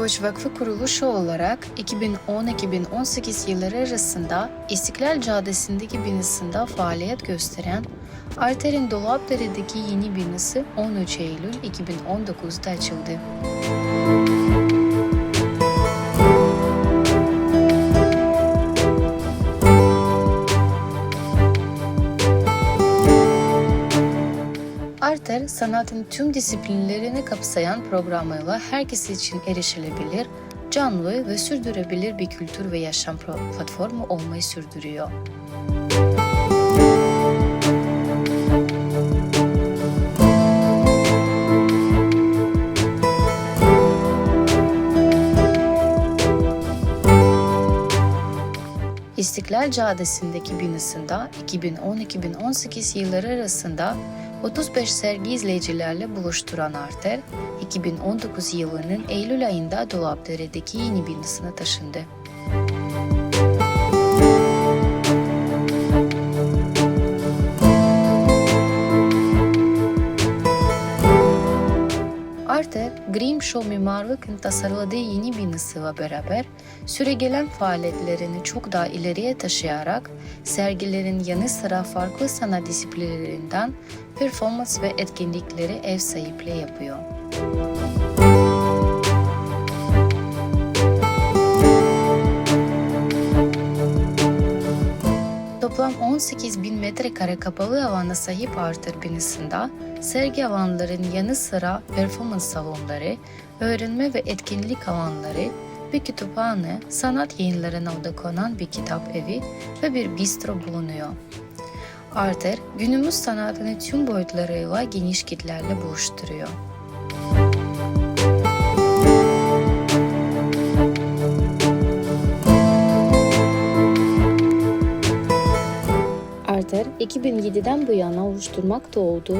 Koç Vakfı kuruluşu olarak 2010-2018 yılları arasında İstiklal Caddesi'ndeki binasında faaliyet gösteren Arter'in Dolapdere'deki yeni binası 13 Eylül 2019'da açıldı. Arter, sanatın tüm disiplinlerini kapsayan programıyla herkes için erişilebilir, canlı ve sürdürülebilir bir kültür ve yaşam platformu olmayı sürdürüyor. İstiklal Caddesi'ndeki binasında 2010-2018 yılları arasında 35 sergi izleyicilerle buluşturan Arter, 2019 yılının Eylül ayında Dolapdere'deki yeni binasına taşındı. Arter, Grim Show mimarlıkın tasarladığı yeni binasıyla beraber süregelen faaliyetlerini çok daha ileriye taşıyarak sergilerin yanı sıra farklı sanat disiplinlerinden performans ve etkinlikleri ev sahipliği yapıyor. Toplam 18 bin metrekare kapalı alana sahip Arthur binasında sergi alanlarının yanı sıra performans salonları, öğrenme ve etkinlik alanları, bir kütüphane, sanat yayınlarına odaklanan bir kitap evi ve bir bistro bulunuyor. Arter, günümüz sanatını tüm boyutlarıyla geniş kitlerle buluşturuyor. 2007'den bu yana oluşturmakta olduğu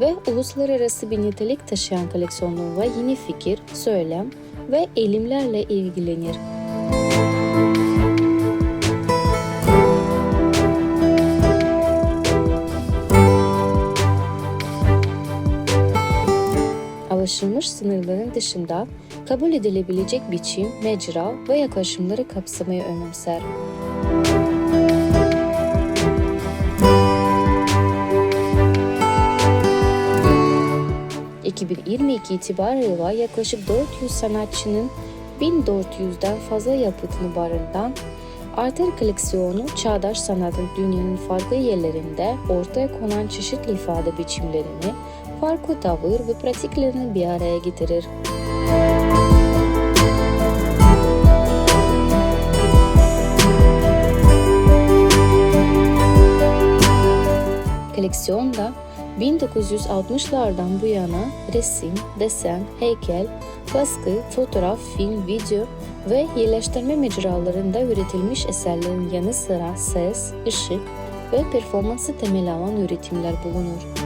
ve uluslararası bir nitelik taşıyan koleksiyonlarla yeni fikir, söylem ve eğilimlerle ilgilenir. Alışılmış sınırların dışında kabul edilebilecek biçim, mecra ve yaklaşımları kapsamayı önemser. 2022 itibarıyla yaklaşık 400 sanatçının 1400'den fazla yapıtını barındıran Arter koleksiyonu çağdaş sanatın dünyanın farklı yerlerinde ortaya konan çeşitli ifade biçimlerini, farklı tavır ve pratiklerini bir araya getirir. Koleksiyonda 1960'lardan bu yana resim, desen, heykel, baskı, fotoğraf, film, video ve yerleştirme mecralarında üretilmiş eserlerin yanı sıra ses, ışık ve performansı temel alan üretimler bulunur.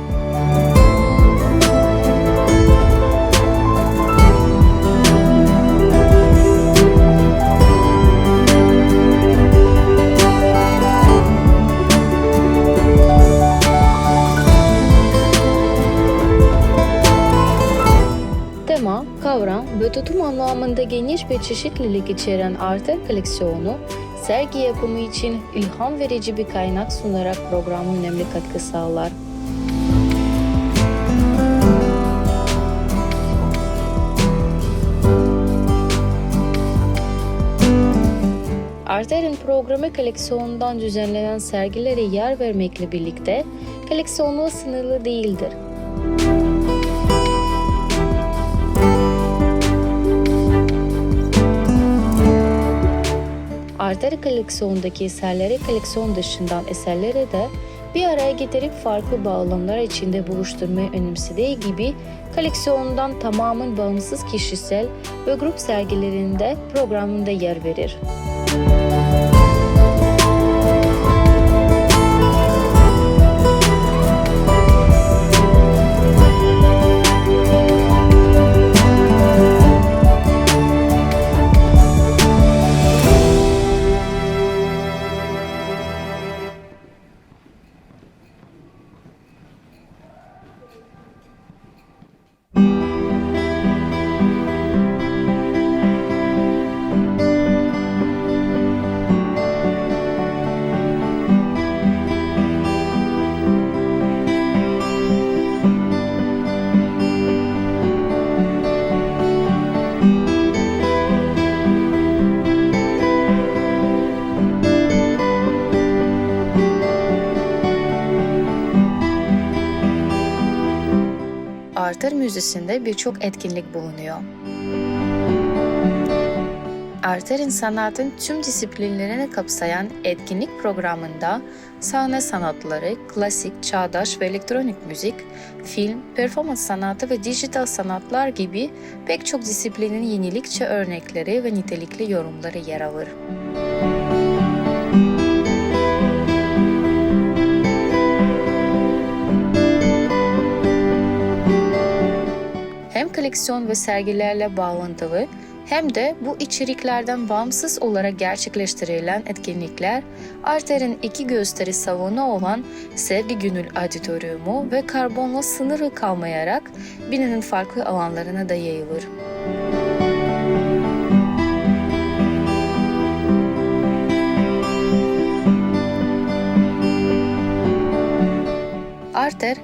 Geniş bir çeşitlilik içeren Arter koleksiyonu, sergi yapımı için ilham verici bir kaynak sunarak programa önemli katkı sağlar. Arter'in programı koleksiyonundan düzenlenen sergilere yer vermekle birlikte koleksiyonu sınırlı değildir. Arter koleksiyondaki eserleri koleksiyon dışından eserleri de bir araya getirip farklı bağlamlar içinde buluşturmayı önemsediği gibi koleksiyondan tamamen bağımsız kişisel ve grup sergilerinde programında yer verir. Müzesi'nde birçok etkinlik bulunuyor. Arter'in sanatın tüm disiplinlerini kapsayan etkinlik programında sahne sanatları, klasik, çağdaş ve elektronik müzik, film, performans sanatı ve dijital sanatlar gibi pek çok disiplinin yenilikçe örnekleri ve nitelikli yorumları yer alır. Hem koleksiyon ve sergilerle bağlantılı hem de bu içeriklerden bağımsız olarak gerçekleştirilen etkinlikler Arter'in iki gösteri salonu olan Sevgi Gönül Auditoriumu ve Karbon'la sınırı kalmayarak binanın farklı alanlarına da yayılır. Arter,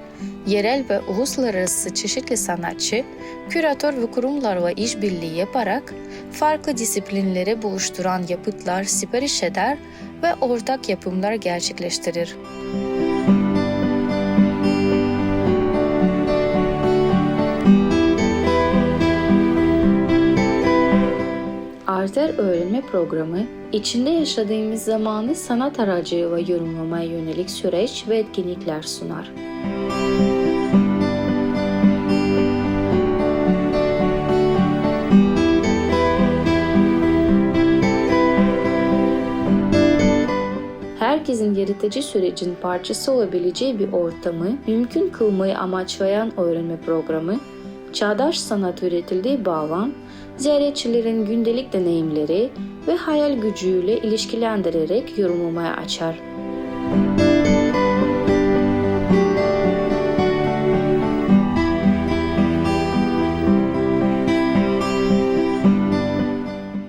yerel ve uluslararası çeşitli sanatçı, küratör ve kurumlarla işbirliği yaparak farklı disiplinleri buluşturan yapıtlar sipariş eder ve ortak yapımlar gerçekleştirir. Arter öğrenme programı, içinde yaşadığımız zamanı sanat aracıyla yorumlamaya yönelik süreç ve etkinlikler sunar. herkesin yaratıcı sürecin parçası olabileceği bir ortamı mümkün kılmayı amaçlayan öğrenme programı, çağdaş sanat üretildiği bağlam, ziyaretçilerin gündelik deneyimleri ve hayal gücüyle ilişkilendirerek yorumlamaya açar.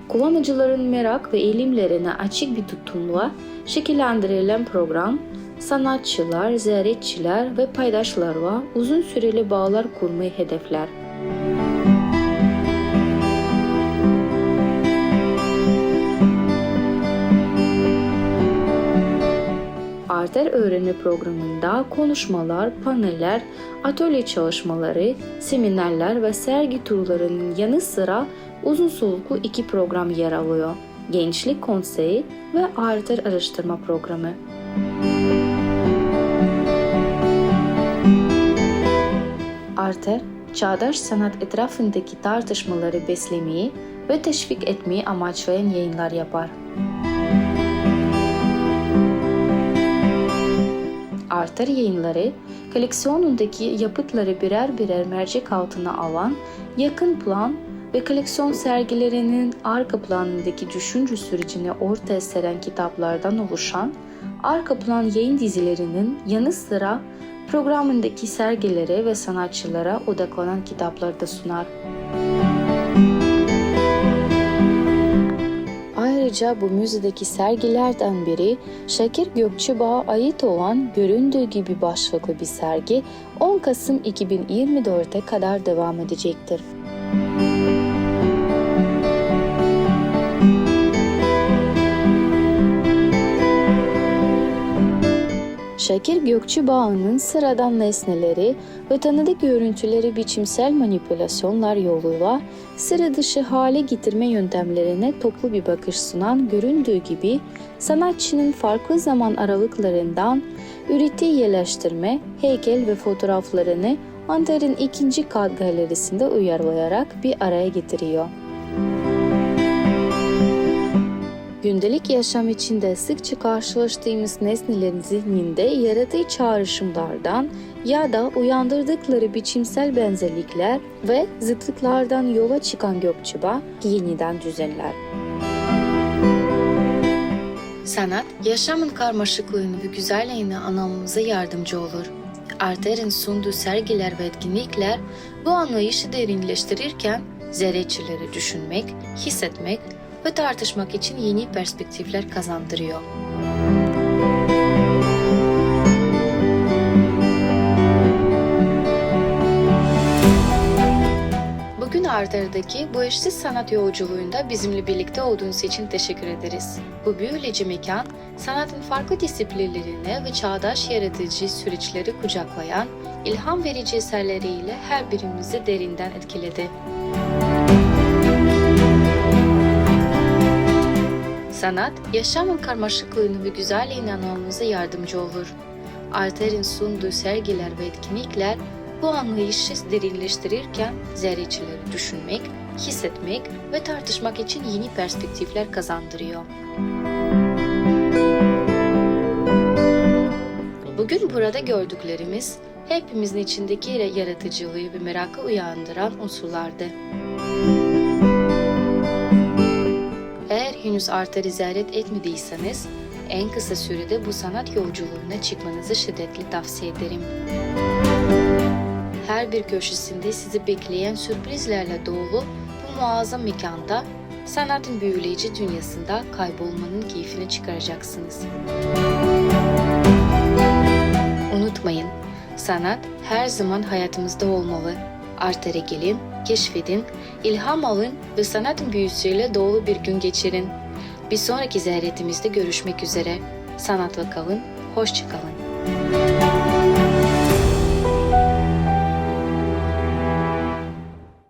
Kullanıcıların merak ve eğilimlerine açık bir tutumla şekillendirilen program, sanatçılar, ziyaretçiler ve paydaşlarla uzun süreli bağlar kurmayı hedefler. Arter öğrenme programında konuşmalar, paneller, atölye çalışmaları, seminerler ve sergi turlarının yanı sıra uzun soluklu iki program yer alıyor. Gençlik Konseyi ve Arter Araştırma Programı. Arter, çağdaş sanat etrafındaki tartışmaları beslemeyi ve teşvik etmeyi amaçlayan yayınlar yapar. Arter yayınları, koleksiyonundaki yapıtları birer birer mercek altına alan yakın plan ve koleksiyon sergilerinin arka planındaki düşünce sürecini ortaya seren kitaplardan oluşan arka plan yayın dizilerinin yanı sıra programındaki sergilere ve sanatçılara odaklanan kitaplar da sunar. Ayrıca bu müzedeki sergilerden biri Şakir Gökçebağ'a ait olan Göründüğü gibi başlıklı bir sergi 10 Kasım 2024'e kadar devam edecektir. Şakir Gökçebağ'ın sıradan nesneleri ve tanıdık görüntüleri biçimsel manipülasyonlar yoluyla sıra dışı hale getirme yöntemlerine toplu bir bakış sunan göründüğü gibi sanatçının farklı zaman aralıklarından ürettiği yerleştirme, heykel ve fotoğraflarını Anter'in ikinci kat galerisinde uyarlayarak bir araya getiriyor. Gündelik yaşam içinde sıkça karşılaştığımız nesnelerin zihninde yarattığı çağrışımlardan ya da uyandırdıkları biçimsel benzerlikler ve zıtlıklardan yola çıkan Gökçeba yeniden düzenler. Sanat, yaşamın karmaşıklığını ve güzelliğini anlamamıza yardımcı olur. Arter'in sunduğu sergiler ve etkinlikler bu anlayışı derinleştirirken ziyaretçileri düşünmek, hissetmek ve tartışmak için yeni perspektifler kazandırıyor. Bugün Arter'daki bu eşsiz sanat yolculuğunda bizimle birlikte olduğunuz için teşekkür ederiz. Bu büyüleyici mekan, sanatın farklı disiplinlerini ve çağdaş yaratıcı süreçleri kucaklayan ilham verici eserleriyle her birimizi derinden etkiledi. Sanat, yaşamın karmaşıklığını ve güzelliğini anlamamıza yardımcı olur. Arter'in sunduğu sergiler ve etkinlikler bu anlayışı derinleştirirken zerrecileri düşünmek, hissetmek ve tartışmak için yeni perspektifler kazandırıyor. Bugün burada gördüklerimiz hepimizin içindeki yaratıcılığı ve merakı uyandıran unsurlardı. Henüz Arter'i ziyaret etmediyseniz en kısa sürede bu sanat yolculuğuna çıkmanızı şiddetle tavsiye ederim. Her bir köşesinde sizi bekleyen sürprizlerle dolu bu muazzam mekanda sanatın büyüleyici dünyasında kaybolmanın keyfini çıkaracaksınız. Unutmayın, sanat her zaman hayatımızda olmalı. Arter'e gelin, keşfedin, ilham alın ve sanatın büyüsüyle dolu bir gün geçirin. Bir sonraki ziyaretimizde görüşmek üzere. Sanatla kalın, hoşçakalın.